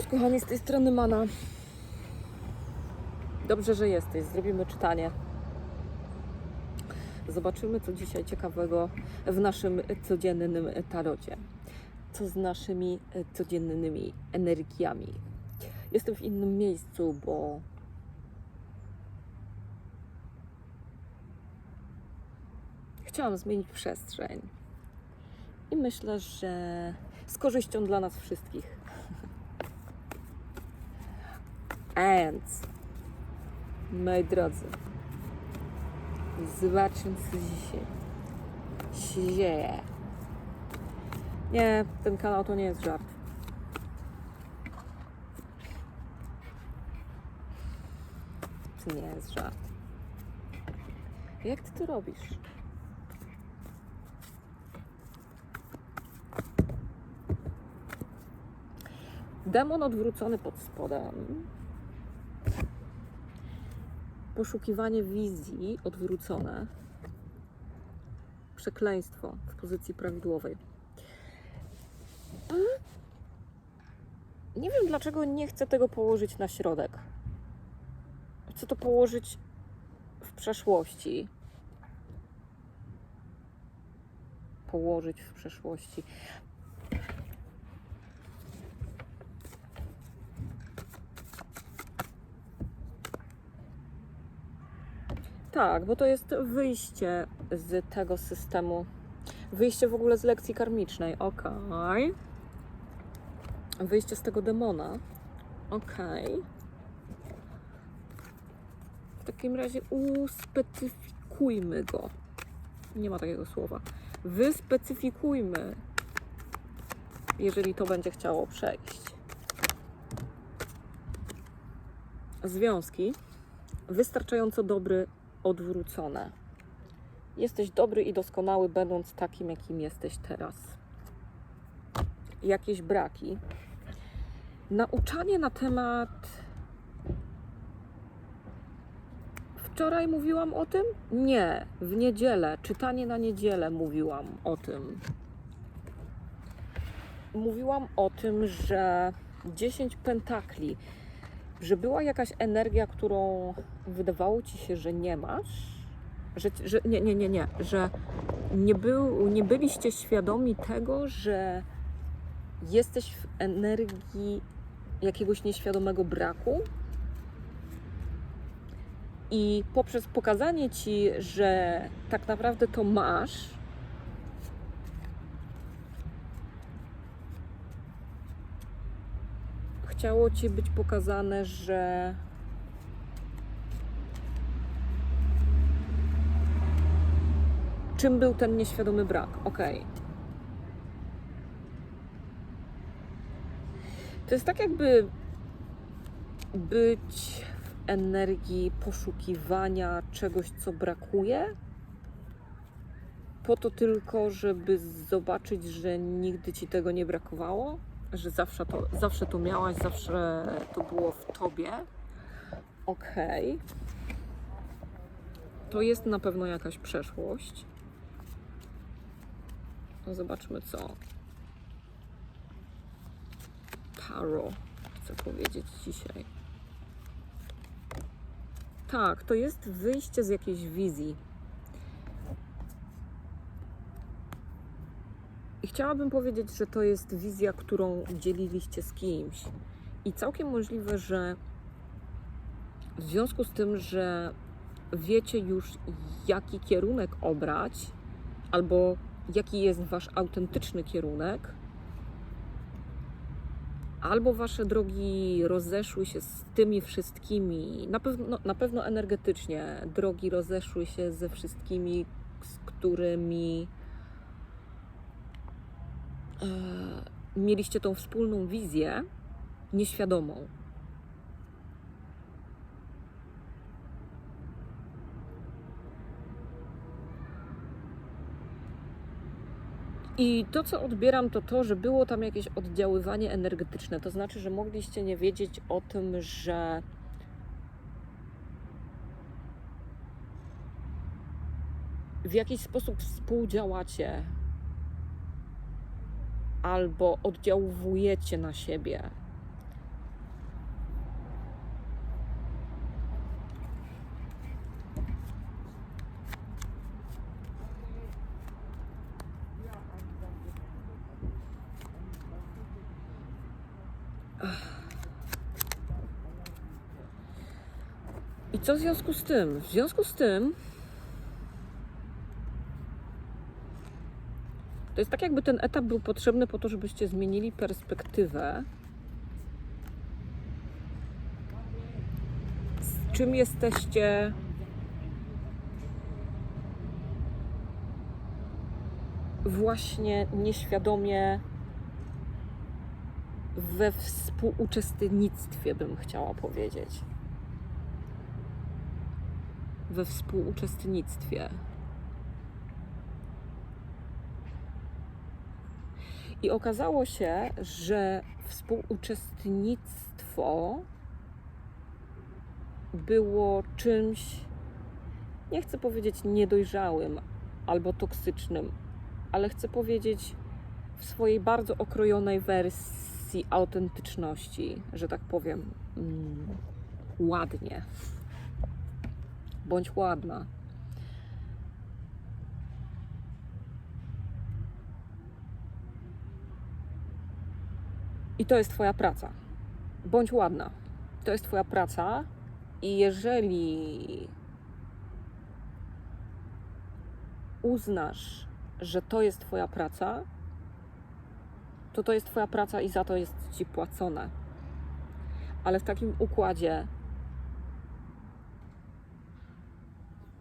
Cześć kochani, z tej strony Mana. Dobrze, że jesteś. Zrobimy czytanie. Zobaczymy, co dzisiaj ciekawego w naszym codziennym tarocie. Co z naszymi codziennymi energiami. Jestem w innym miejscu, bo chciałam zmienić przestrzeń. I myślę, że z korzyścią dla nas wszystkich. A Więc, moi drodzy, zobaczmy, co dzisiaj się dzieje. Nie, ten kanał to nie jest żart. To nie jest żart. Jak ty to robisz? Demon odwrócony pod spodem. Poszukiwanie wizji odwrócone. Przekleństwo w pozycji prawidłowej. Ale Nie wiem dlaczego nie chcę tego położyć na środek. Chcę to położyć w przeszłości. Położyć w przeszłości. Tak, bo to jest wyjście z tego systemu. Wyjście w ogóle z lekcji karmicznej. Okej. Wyjście z tego demona. Okej. W takim razie uspecyfikujmy go. Nie ma takiego słowa. Wyspecyfikujmy, jeżeli to będzie chciało przejść. Związki wystarczająco dobry odwrócone. Jesteś dobry i doskonały, będąc takim, jakim jesteś teraz. Jakieś braki. Nauczanie na temat. Wczoraj mówiłam o tym? Nie, w niedzielę, czytanie na niedzielę mówiłam o tym. Mówiłam o tym, że 10 pentakli że była jakaś energia, którą wydawało ci się, że nie masz, że, że nie, nie, nie, nie, że nie, był, nie byliście świadomi tego, że jesteś w energii jakiegoś nieświadomego braku. I poprzez pokazanie ci, że tak naprawdę to masz, chciało ci być pokazane, że czym był ten nieświadomy brak. Okej. To jest tak jakby być w energii poszukiwania czegoś, co brakuje, po to tylko, żeby zobaczyć, że nigdy ci tego nie brakowało że zawsze to, zawsze to miałaś, zawsze to było w tobie. Okej. Okay. To jest na pewno jakaś przeszłość. No zobaczmy co. Taro chcę powiedzieć dzisiaj. Tak, to jest wyjście z jakiejś wizji chciałabym powiedzieć, że to jest wizja, którą dzieliliście z kimś. I całkiem możliwe, że w związku z tym, że wiecie już, jaki kierunek obrać, albo jaki jest wasz autentyczny kierunek, albo wasze drogi rozeszły się z tymi wszystkimi, na pewno, na pewno energetycznie, drogi rozeszły się ze wszystkimi, z którymi mieliście tą wspólną wizję nieświadomą. I to, co odbieram, to to, że było tam jakieś oddziaływanie energetyczne. To znaczy, że mogliście nie wiedzieć o tym, że w jakiś sposób współdziałacie albo oddziałujecie na siebie. I co w związku z tym? W związku z tym to jest tak, jakby ten etap był potrzebny po to, żebyście zmienili perspektywę. Z czym jesteście właśnie nieświadomie we współuczestnictwie, bym chciała powiedzieć. We współuczestnictwie. I okazało się, że współuczestnictwo było czymś, nie chcę powiedzieć niedojrzałym albo toksycznym, ale chcę powiedzieć w swojej bardzo okrojonej wersji autentyczności, że tak powiem, mm, ładnie. Bądź ładna. I to jest Twoja praca. Bądź ładna. To jest Twoja praca. I jeżeli uznasz, że to jest Twoja praca, to to jest Twoja praca i za to jest Ci płacone. Ale w takim układzie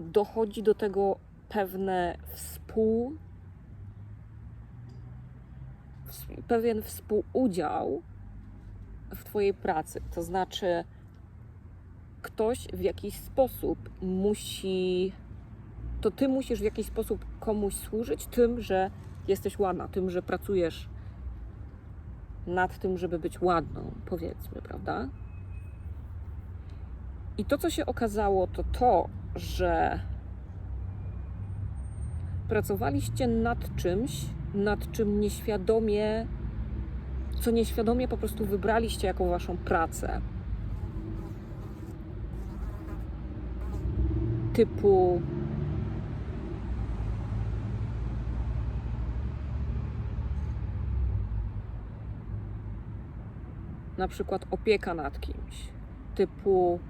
dochodzi do tego pewne współ, ws- pewien współudział w Twojej pracy. To znaczy, ktoś w jakiś sposób musi, to Ty musisz w jakiś sposób komuś służyć tym, że jesteś ładna, tym, że pracujesz nad tym, żeby być ładną, powiedzmy, prawda? I to, co się okazało, to to, że pracowaliście nad czymś, nad czym nieświadomie, co nieświadomie po prostu wybraliście jako waszą pracę. Typu na przykład opieka nad kimś, typu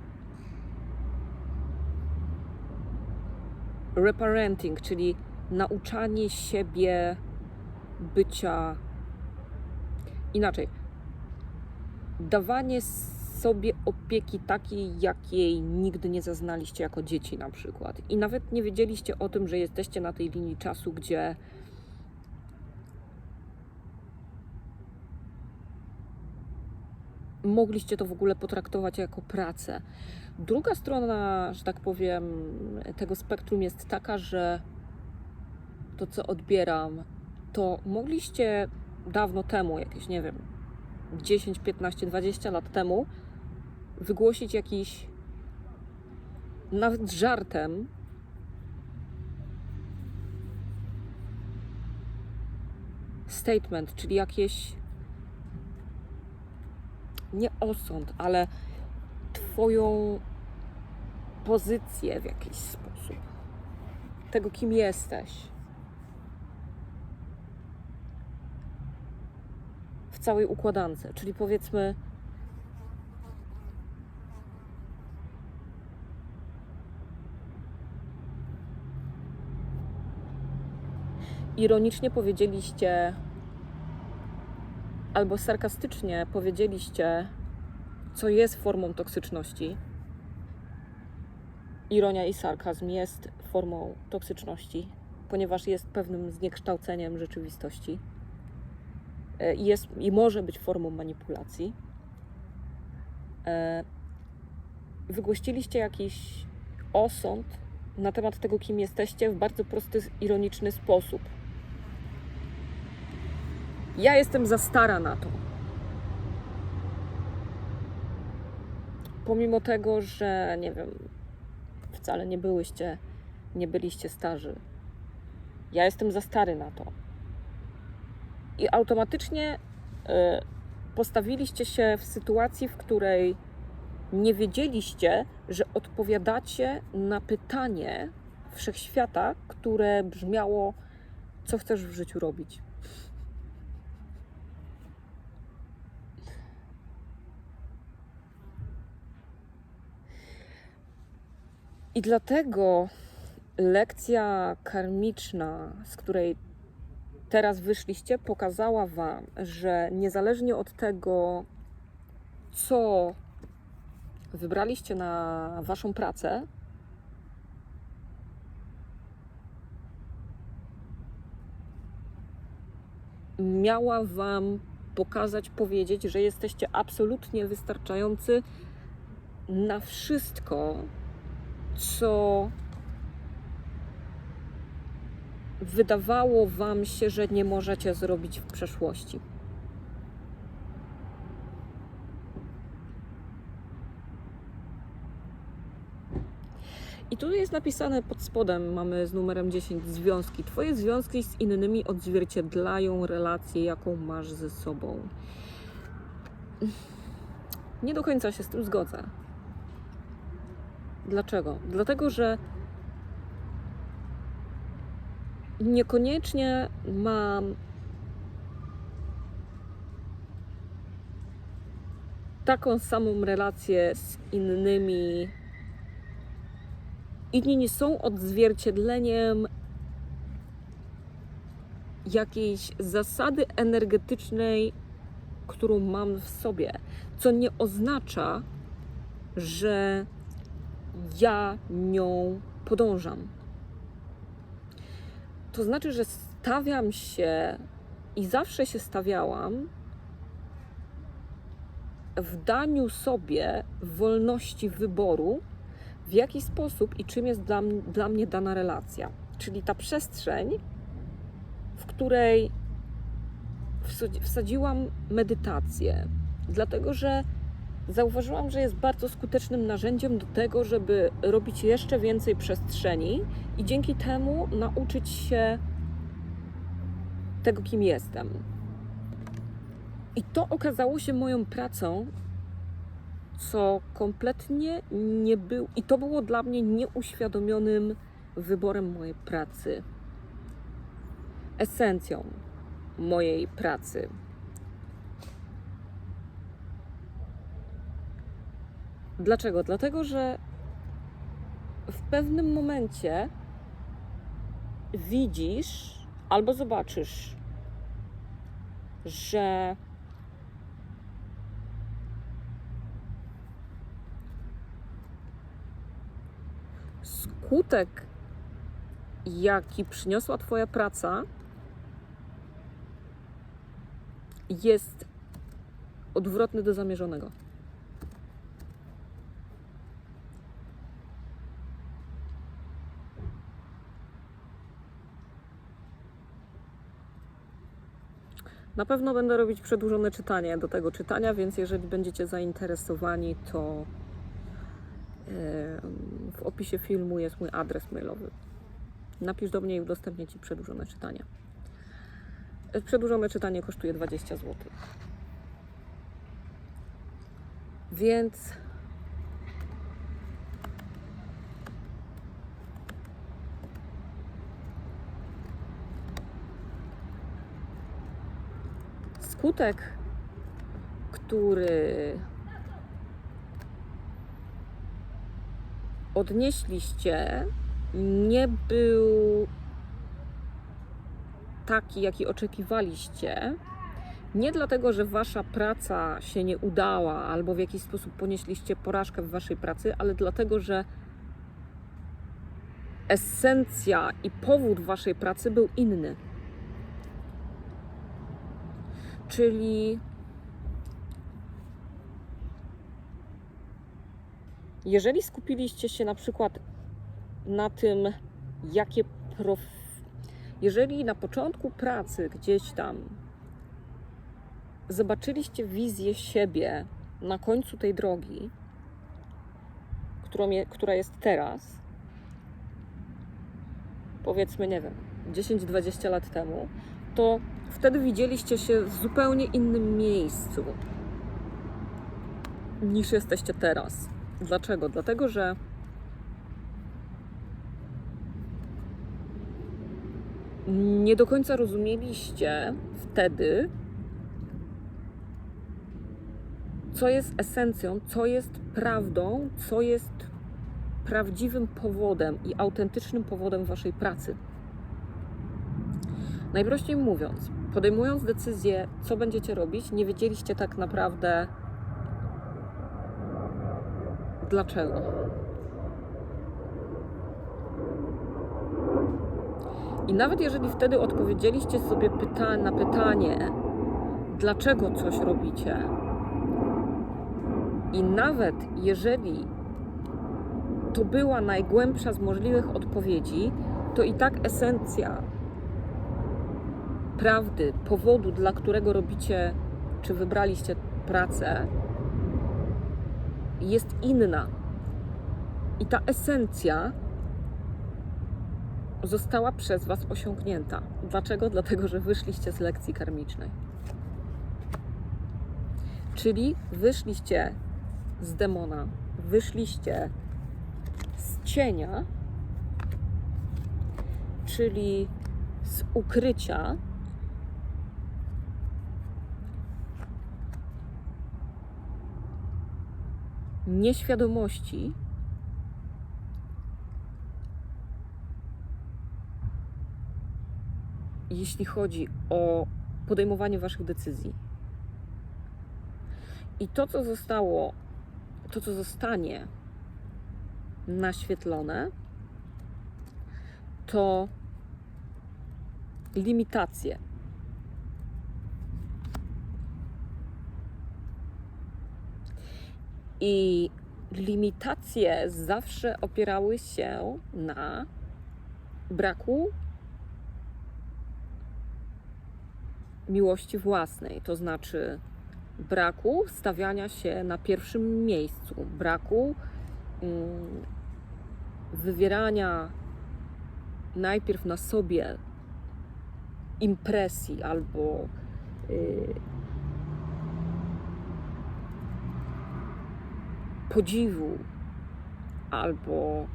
reparenting, czyli nauczanie siebie bycia inaczej. Dawanie sobie opieki takiej, jakiej nigdy nie zaznaliście jako dzieci, na przykład. I nawet nie wiedzieliście o tym, że jesteście na tej linii czasu, gdzie mogliście to w ogóle potraktować jako pracę. Druga strona, że tak powiem, tego spektrum jest taka, że to, co odbieram, to mogliście dawno temu, jakieś, nie wiem, 10, 15, 20 lat temu, wygłosić jakiś, nawet żartem, statement, czyli jakieś nie osąd, ale Twoją pozycję w jakiś sposób, tego, kim jesteś. Całej układance, czyli powiedzmy, ironicznie powiedzieliście, albo sarkastycznie powiedzieliście, co jest formą toksyczności. Ironia i sarkazm jest formą toksyczności, ponieważ jest pewnym zniekształceniem rzeczywistości i jest, i może być formą manipulacji. E, Wygłościliście jakiś osąd na temat tego, kim jesteście, w bardzo prosty, ironiczny sposób. Ja jestem za stara na to. Pomimo tego, że nie wiem, wcale nie byłyście, nie byliście starzy. Ja jestem za stary na to. I automatycznie y, postawiliście się w sytuacji, w której nie wiedzieliście, że odpowiadacie na pytanie wszechświata, które brzmiało: Co chcesz w życiu robić? I dlatego lekcja karmiczna, z której teraz wyszliście, pokazała Wam, że niezależnie od tego, co wybraliście na Waszą pracę, miała Wam pokazać, powiedzieć, że jesteście absolutnie wystarczający na wszystko, co wydawało Wam się, że nie możecie zrobić w przeszłości. I tu jest napisane pod spodem, mamy z numerem 10 związki. Twoje związki z innymi odzwierciedlają relację, jaką masz ze sobą. Nie do końca się z tym zgodzę. Dlaczego? Dlatego, że niekoniecznie mam taką samą relację z innymi. Inni nie są odzwierciedleniem jakiejś zasady energetycznej, którą mam w sobie, co nie oznacza, że ja nią podążam. To znaczy, że stawiam się i zawsze się stawiałam w daniu sobie wolności wyboru, w jaki sposób i czym jest dla, dla mnie dana relacja. Czyli ta przestrzeń, w której wsadzi- wsadziłam medytację, dlatego że zauważyłam, że jest bardzo skutecznym narzędziem do tego, żeby robić jeszcze więcej przestrzeni i dzięki temu nauczyć się tego, kim jestem. I to okazało się moją pracą, co kompletnie nie był, i to było dla mnie nieuświadomionym wyborem mojej pracy, esencją mojej pracy. Dlaczego? Dlatego, że w pewnym momencie widzisz albo zobaczysz, że skutek, jaki przyniosła Twoja praca, jest odwrotny do zamierzonego. Na pewno będę robić przedłużone czytanie do tego czytania, więc jeżeli będziecie zainteresowani, to w opisie filmu jest mój adres mailowy. Napisz do mnie i udostępnię Ci przedłużone czytanie. E, Przedłużone czytanie kosztuje 20 zł. Więc skutek, który odnieśliście, nie był taki, jaki oczekiwaliście. Nie dlatego, że wasza praca się nie udała, albo w jakiś sposób ponieśliście porażkę w waszej pracy, ale dlatego, że esencja i powód waszej pracy był inny. Czyli jeżeli skupiliście się na przykład na tym, jakie prof... jeżeli na początku pracy gdzieś tam zobaczyliście wizję siebie na końcu tej drogi, którą je, która jest teraz, powiedzmy, nie wiem, 10-20 lat temu, to wtedy widzieliście się w zupełnie innym miejscu niż jesteście teraz. Dlaczego? Dlatego, że nie do końca rozumieliście wtedy, co jest esencją, co jest prawdą, co jest prawdziwym powodem i autentycznym powodem waszej pracy. Najprościej mówiąc, podejmując decyzję, co będziecie robić, nie wiedzieliście tak naprawdę dlaczego. I nawet jeżeli wtedy odpowiedzieliście sobie pyta na pytanie, dlaczego coś robicie, i nawet jeżeli to była najgłębsza z możliwych odpowiedzi, to i tak esencja prawdy, powodu, dla którego robicie, czy wybraliście pracę, jest inna. I ta esencja została przez Was osiągnięta. Dlaczego? Dlatego, że wyszliście z lekcji karmicznej. Czyli wyszliście z demona, wyszliście z cienia, czyli z ukrycia, nieświadomości, jeśli chodzi o podejmowanie Waszych decyzji. I to, co zostało, to, co zostanie naświetlone, to limitacje. I limitacje zawsze opierały się na braku miłości własnej, to znaczy braku stawiania się na pierwszym miejscu, braku mm, wywierania najpierw na sobie impresji albo podziwu albo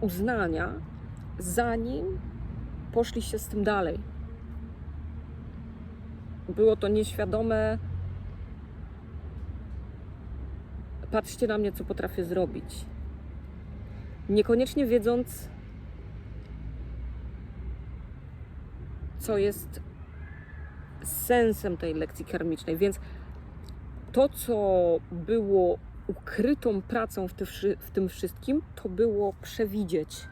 uznania, zanim poszliście z tym dalej. Było to nieświadome. Patrzcie na mnie, co potrafię zrobić. Niekoniecznie wiedząc, co jest sensem tej lekcji karmicznej. Więc to, co było ukrytą pracą w, ty, w tym wszystkim, to było przewidzieć.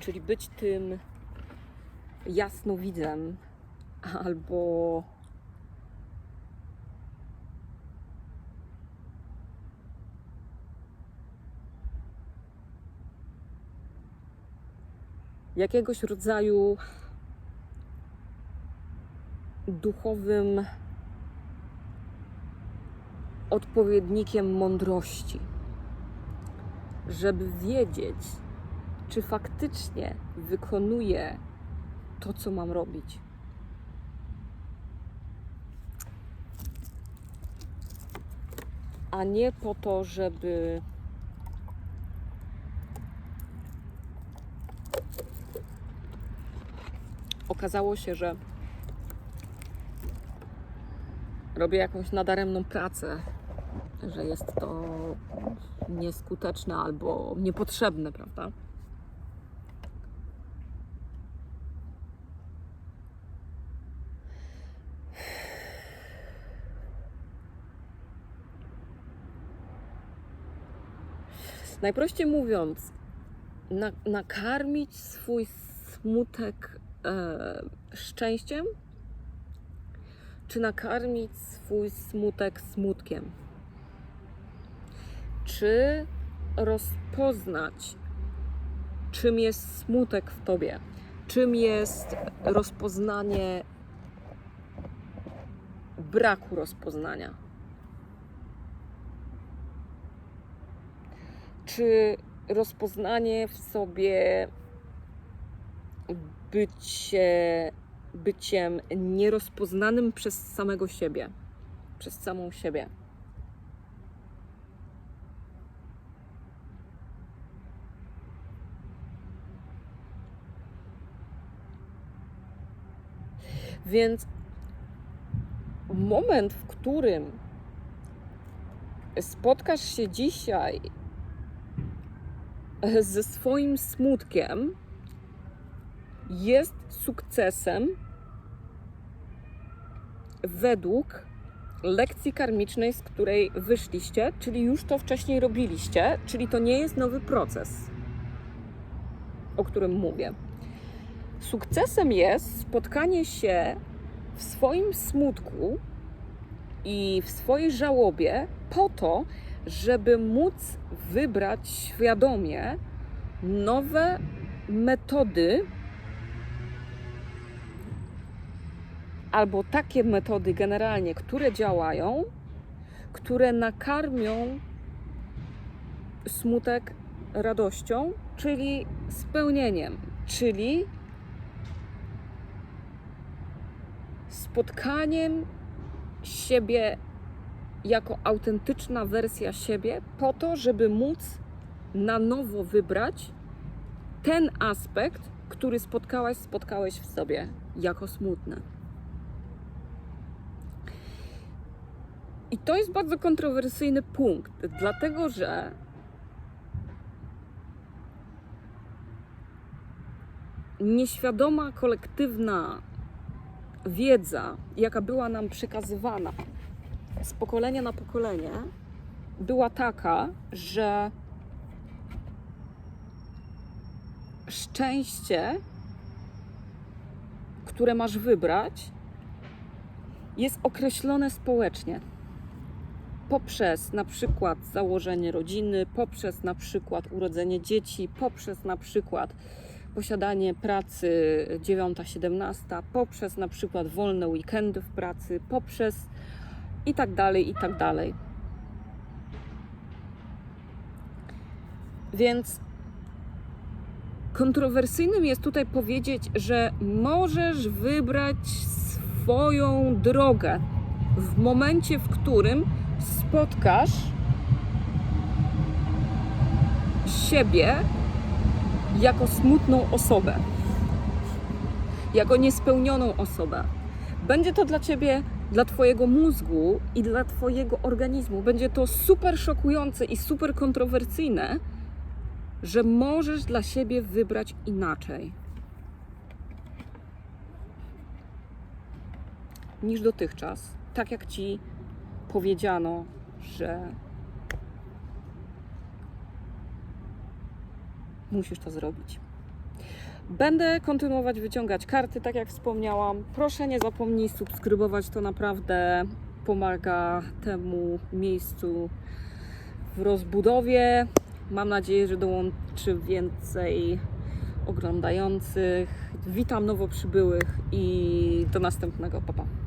Czyli być tym jasnowidzem albo jakiegoś rodzaju duchowym odpowiednikiem mądrości, żeby wiedzieć, czy faktycznie wykonuję to, co mam robić. A nie po to, żeby okazało się, że robię jakąś nadaremną pracę, że jest to nieskuteczne albo niepotrzebne, prawda? Najprościej mówiąc, na, nakarmić swój smutek e, szczęściem, czy nakarmić swój smutek smutkiem? Czy rozpoznać, czym jest smutek w tobie? Czym jest rozpoznanie braku rozpoznania? Czy rozpoznanie w sobie bycie, byciem nierozpoznanym przez samego siebie, przez samą siebie? Więc moment, w którym spotkasz się dzisiaj ze swoim smutkiem, jest sukcesem według lekcji karmicznej, z której wyszliście, czyli już to wcześniej robiliście, czyli to nie jest nowy proces, o którym mówię. Sukcesem jest spotkanie się w swoim smutku i w swojej żałobie po to, żeby móc wybrać świadomie nowe metody albo takie metody generalnie, które działają, które nakarmią smutek radością, czyli spełnieniem, czyli spotkaniem siebie jako autentyczna wersja siebie, po to, żeby móc na nowo wybrać ten aspekt, który spotkałaś, spotkałeś w sobie jako smutny. I to jest bardzo kontrowersyjny punkt, dlatego że nieświadoma, kolektywna wiedza, jaka była nam przekazywana z pokolenia na pokolenie, była taka, że szczęście, które masz wybrać, jest określone społecznie poprzez na przykład założenie rodziny, poprzez na przykład urodzenie dzieci, poprzez na przykład posiadanie pracy 9-17, poprzez na przykład wolne weekendy w pracy, poprzez i tak dalej, i tak dalej. Więc kontrowersyjnym jest tutaj powiedzieć, że możesz wybrać swoją drogę w momencie, w którym spotkasz siebie jako smutną osobę, jako niespełnioną osobę. Będzie to dla ciebie, dla twojego mózgu i dla twojego organizmu, będzie to super szokujące i super kontrowersyjne, że możesz dla siebie wybrać inaczej niż dotychczas. Tak jak ci powiedziano, że musisz to zrobić. Będę kontynuować wyciągać karty, tak jak wspomniałam. Proszę nie zapomnij subskrybować, to naprawdę pomaga temu miejscu w rozbudowie. Mam nadzieję, że dołączy więcej oglądających. Witam nowo przybyłych i do następnego. Pa, pa.